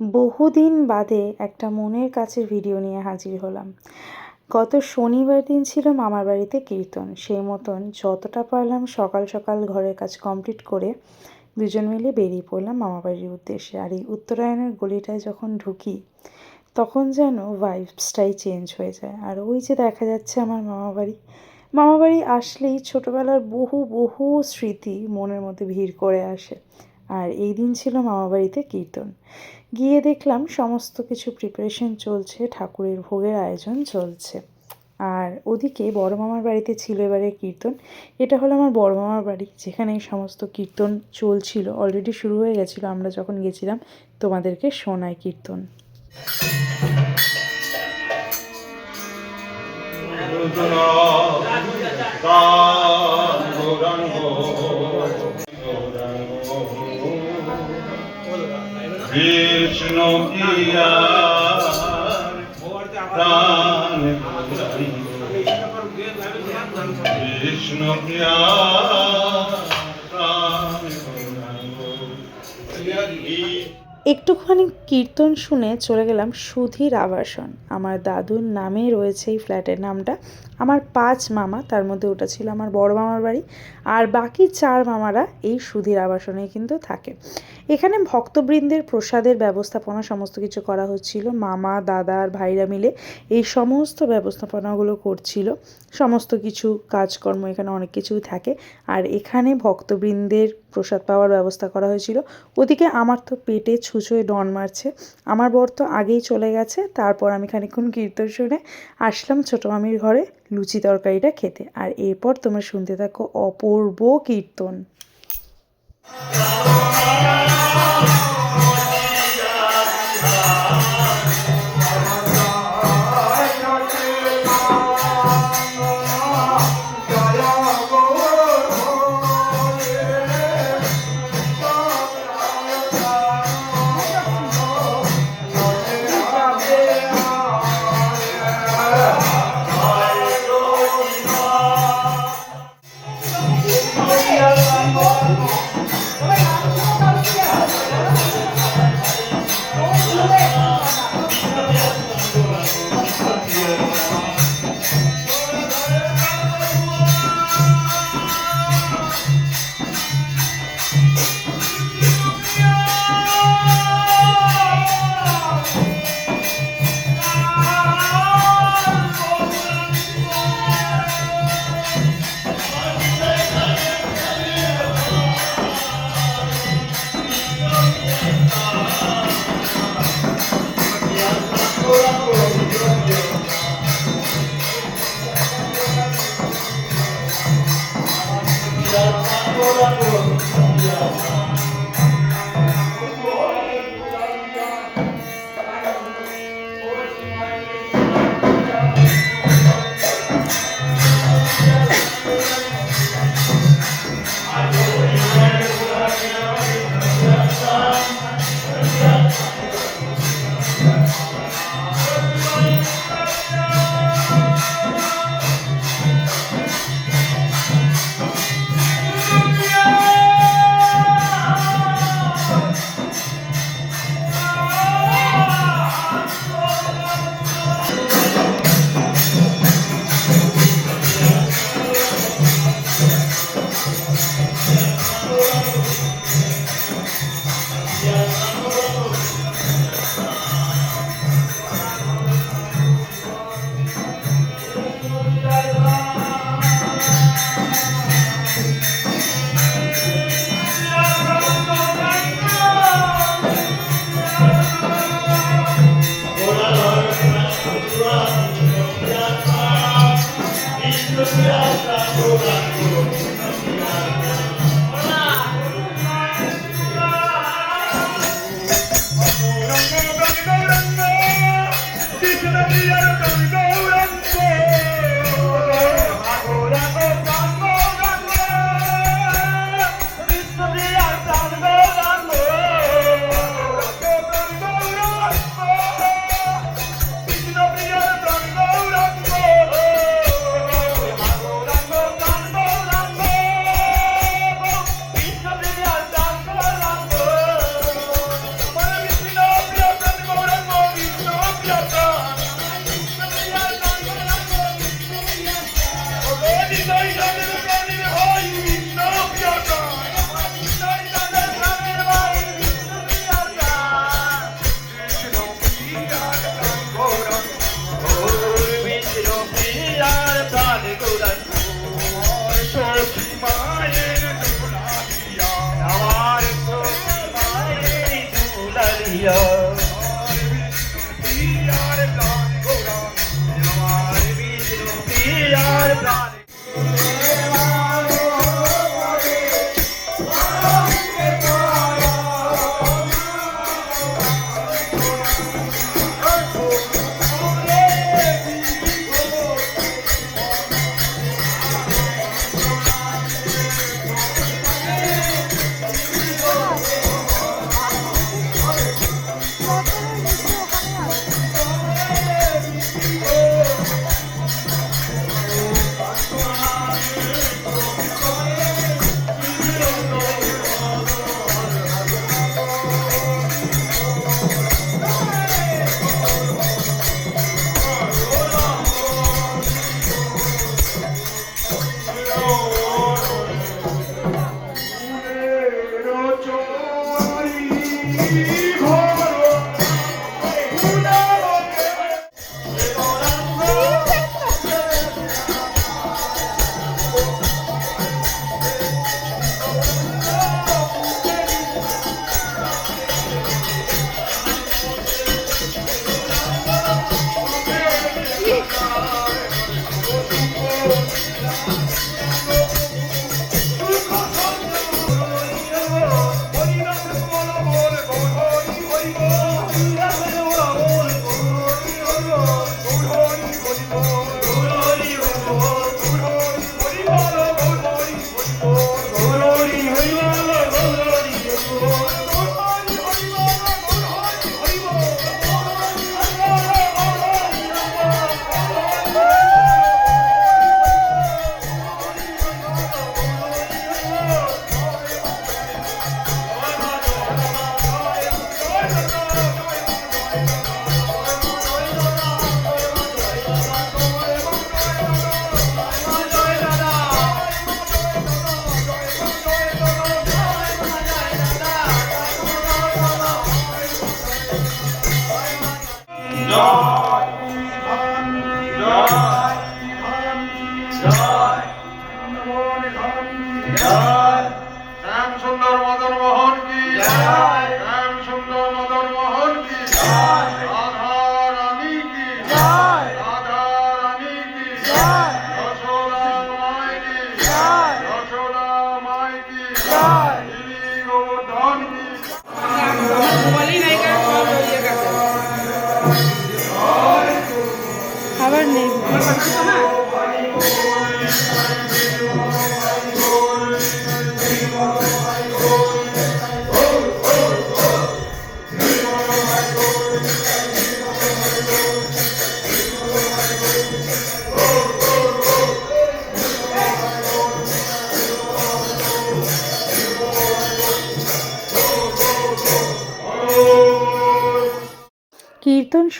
বহুদিন বাদে একটা মনের কাছে ভিডিও নিয়ে হাজির হলাম। গত শনিবার দিন ছিল মামার বাড়িতে কীর্তন। সেই মতন যতটা পারলাম সকাল সকাল ঘরের কাজ কমপ্লিট করে দুজন মিলে বেরিয়ে পড়লাম মামা বাড়ির উদ্দেশ্যে। আর এই উত্তরায়ণের গলিটায় যখন ঢুকি, তখন যেন ভাইবসটাই চেঞ্জ হয়ে যায়। আর ওই যে দেখা যাচ্ছে আমার মামা বাড়ি মামা বাড়ি আসলেই ছোটোবেলার বহু বহু স্মৃতি মনের মধ্যে ভিড় করে আসে। আর এই দিন ছিল মামাবাড়িতে কীর্তন। গিয়ে দেখলাম সমস্ত কিছু প্রিপারেশন চলছে, ঠাকুরের ভোগের আয়োজন চলছে। আর ওদিকে বড় মামার বাড়িতে ছিল এবারে কীর্তন। এটা হলো আমার বড় মামার বাড়ি, যেখানে এই সমস্ত কীর্তন চলছিল। অলরেডি শুরু হয়ে গেছিল, আমরা যখন গেছিলাম তোমাদেরকে শোনায় কীর্তন। কৃষ্ণ একটুখানি কীর্তন শুনে চলে গেলাম সুধীর আবাসন। আমার দাদুর নামে রয়েছে এই ফ্ল্যাটের নামটা। আমার পাঁচ মামা, তার মধ্যে ওটা ছিল আমার বড় মামার বাড়ি। আর বাকি চার মামারা এই সুধীর আবাসনে কিন্তু থাকে। এখানে ভক্তবৃন্দের প্রসাদের ব্যবস্থাপনা সমস্ত কিছু করা হচ্ছিল। মামা, দাদা আর ভাইরা মিলে এই সমস্ত ব্যবস্থাপনাগুলো করছিল। সমস্ত কিছু কাজকর্ম এখানে অনেক কিছুই থাকে। আর এখানে ভক্তবৃন্দের প্রসাদ পাওয়ার ব্যবস্থা করা হয়েছিল। ওদিকে আমার তো পেটে ছুঁচোয় ডন মারছে। আমার বর তো আগেই চলে গেছে। তারপর আমি খানিক্ষণ কীর্তন শুনে আসলাম ছোটো মামির ঘরে লুচি তরকারিটা খেতে। আর এরপর তোমরা শুনতে থাকো অপূর্ব কীর্তন। やった! প্রিয়া শ্যাম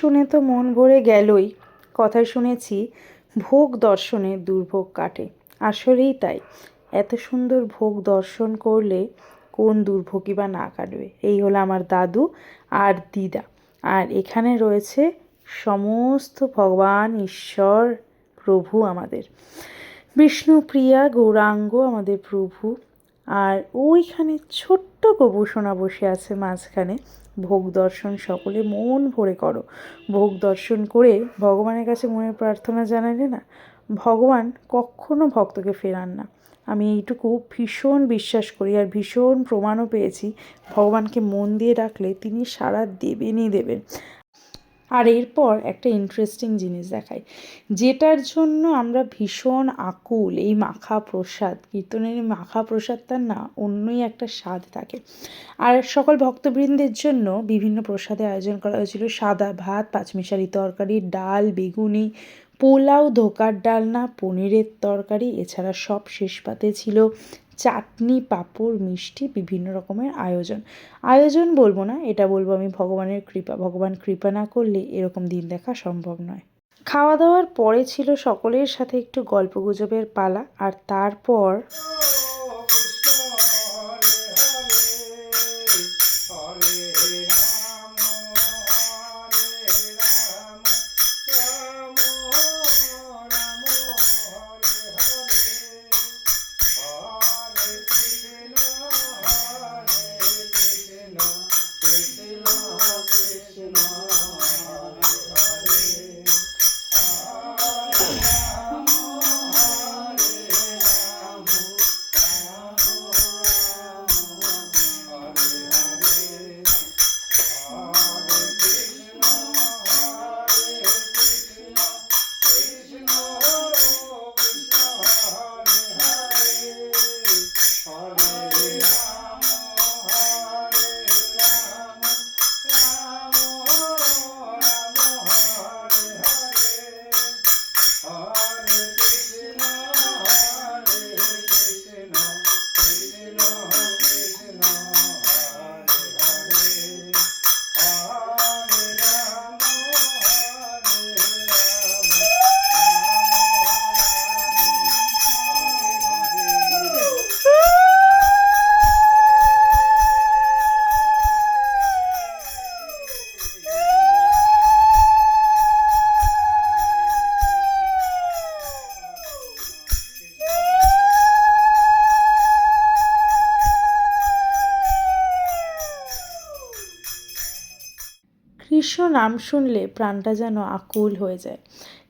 শুনে তো মন ভরে গেলই। কথা শুনেছি, ভোগ দর্শনে দুর্ভোগ কাটে। আসলেই তাই। এত সুন্দর ভোগ দর্শন করলে কোন দুর্ভোগই বা না কাটবে? এই হলো আমার দাদু আর দিদা। আর এখানে রয়েছে সমস্ত ভগবান, ঈশ্বর, প্রভু আমাদের। বিষ্ণুপ্রিয়া, গৌরাঙ্গ আমাদের প্রভু। আর ওইখানে ছোট্ট গোপুসোনা বসে আছে মাঝখানে। ভোগ দর্শন সকলে মন ভরে করো। ভোগ দর্শন করে ভগবানের কাছে মনের প্রার্থনা জানালে না, ভগবান কখনো ভক্তকে ফেরান না। আমি এইটুকু ভীষণ বিশ্বাস করি আর ভীষণ প্রমাণও পেয়েছি, ভগবানকে মন দিয়ে ডাকলে তিনি সাড়া দেবেনই দেবেন। আর এরপর একটা ইন্টারেস্টিং জিনিস দেখাই। যেটার জন্য আমরা ভীষণ আকুল এই মাখা প্রসাদ। কীর্তনের এই মাখা প্রসাদটার না অন্যই একটা স্বাদ থাকে। আর সকল ভক্তবৃন্দের জন্য বিভিন্ন প্রসাদের আয়োজন করা হয়েছিল। সাদা ভাত, পাঁচমিশালি তরকারি, ডাল, বেগুনি, পোলাও, ধোকার ডালনা, পনিরের তরকারি, এছাড়া সব শেষ পাতে ছিল চাটনি, পাঁপড়, মিষ্টি, বিভিন্ন রকমের আয়োজন। আয়োজন বলব না, এটা বলব আমি ভগবানের কৃপা। ভগবান কৃপা না করলে এরকম দিন দেখা সম্ভব নয়। খাওয়া দাওয়ার পরে ছিল সকলের সাথে একটু গল্প গুজবের পালা, আর তারপর কৃষ্ণ নাম শুনলে প্রাণটা যেন আকুল হয়ে যায়।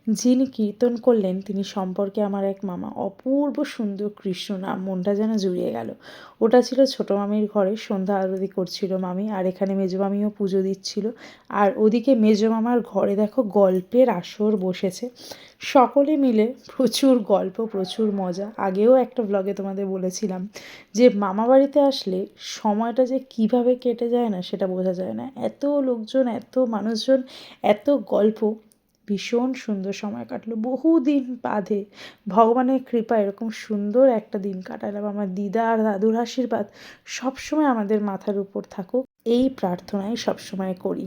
যিনি কীর্তন করলেন, তিনি সম্পর্কে আমার এক মামা অপূর্ব সুন্দর কৃষ্ণ নাম, মনটা যেন জুড়িয়ে গেল। ওটা ছিল ছোটো মামির ঘরে, সন্ধ্যা আরতি করছিল মামি, আর এখানে মেজো মামিও পুজো দিচ্ছিল। আর ওদিকে মেজো মামার ঘরে দেখো গল্পের আসর বসেছে। সকলে মিলে প্রচুর গল্প, প্রচুর মজা। আগেও একটা ব্লগে তোমাদের বলেছিলাম যে, মামা বাড়িতে আসলে সময়টা যে কীভাবে কেটে যায় না, সেটা বোঝা যায় না। এত লোকজন, এত মানুষজন, এত গল্প ভীষণ সুন্দর সময় কাটলো। বহুদিন বাদে ভগবানের কৃপা এরকম সুন্দর একটা দিন কাটালাম। আমার দিদা আর দাদুর আশীর্বাদ সবসময় আমাদের মাথার উপর থাকুক। এই প্রার্থনাই সবসময় করি।